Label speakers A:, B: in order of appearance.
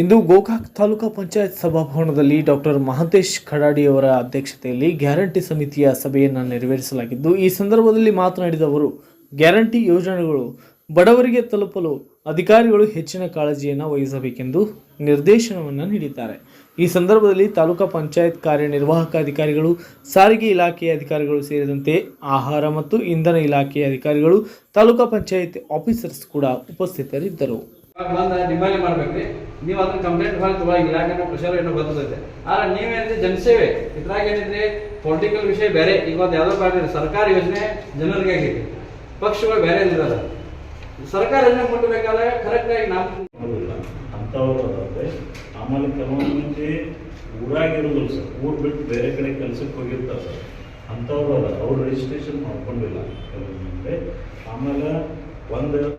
A: ಇಂದು ಗೋಕಾಕ್ ತಾಲೂಕಾ ಪಂಚಾಯತ್ ಸಭಾಭವನದಲ್ಲಿ ಡಾಕ್ಟರ್ ಮಹಂತೇಶ್ ಖಡಾಡಿಯವರ ಅಧ್ಯಕ್ಷತೆಯಲ್ಲಿ ಗ್ಯಾರಂಟಿ ಸಮಿತಿಯ ಸಭೆಯನ್ನು ನೆರವೇರಿಸಲಾಗಿದ್ದು, ಈ ಸಂದರ್ಭದಲ್ಲಿ ಮಾತನಾಡಿದ ಅವರು, ಗ್ಯಾರಂಟಿ ಯೋಜನೆಗಳು ಬಡವರಿಗೆ ತಲುಪಲು ಅಧಿಕಾರಿಗಳು ಹೆಚ್ಚಿನ ಕಾಳಜಿಯನ್ನು ವಹಿಸಬೇಕೆಂದು ನಿರ್ದೇಶನವನ್ನು ನೀಡಿದ್ದಾರೆ. ಈ ಸಂದರ್ಭದಲ್ಲಿ ತಾಲೂಕಾ ಪಂಚಾಯತ್ ಕಾರ್ಯನಿರ್ವಾಹಕ ಅಧಿಕಾರಿಗಳು, ಸಾರಿಗೆ ಇಲಾಖೆಯ ಅಧಿಕಾರಿಗಳು ಸೇರಿದಂತೆ ಆಹಾರ ಮತ್ತು ಇಂಧನ ಇಲಾಖೆಯ ಅಧಿಕಾರಿಗಳು, ತಾಲೂಕಾ ಪಂಚಾಯತ್ ಆಫೀಸರ್ಸ್ ಕೂಡ ಉಪಸ್ಥಿತರಿದ್ದರು.
B: ನೀವು ಅದನ್ನ ಕಂಪ್ಲೇಂಟ್ ಮಾಡಿ ತಗೊಳ್ಳಿ ಇಲಾಖೆ ಪ್ರೆಷರ್ ಏನೋ ಬರ್ತದೆ ಆದ್ರೆ ನೀವೇನಿದ್ರೆ ಜನಸೇವೆ. ಇದ್ರಾಗ ಏನಿದ್ರೆ ಪೊಲಿಟಿಕಲ್ ವಿಷಯ ಬೇರೆ. ಈಗ ಒಂದು ಯಾವ್ದೋ ಪಾರ್ಟಿ ಸರ್ಕಾರ ಯೋಜನೆ ಜನರಿಗೆ ಆಗೈತಿ ಪಕ್ಷಗಳು ಬೇರೆ ಇಲ್ಲದ ಸರ್ಕಾರ ಯೋಜನೆ ಮುಟ್ಟಬೇಕಾದ್ರೆ ಕರೆಕ್ಟ್ ಆಗಿ ನಾವು
C: ಅಂಥವ್ರು ಆಮೇಲೆ ಕೆಲವೊಂದು ಮಂದಿ ಊರಾಗಿರೋದಿಲ್ಲ ಸರ್. ಊರು ಬಿಟ್ಟು ಬೇರೆ ಕಡೆ ಕೆಲಸಕ್ಕೆ ಹೋಗಿರ್ತಾರೆ ಸರ್. ಅಂಥವ್ರು ಅವ್ರು ರಿಜಿಸ್ಟ್ರೇಷನ್ ಮಾಡ್ಕೊಂಡಿಲ್ಲ. ಕೆಲವೊಂದು ಮಂದಿ. ಆಮೇಲೆ ಒಂದು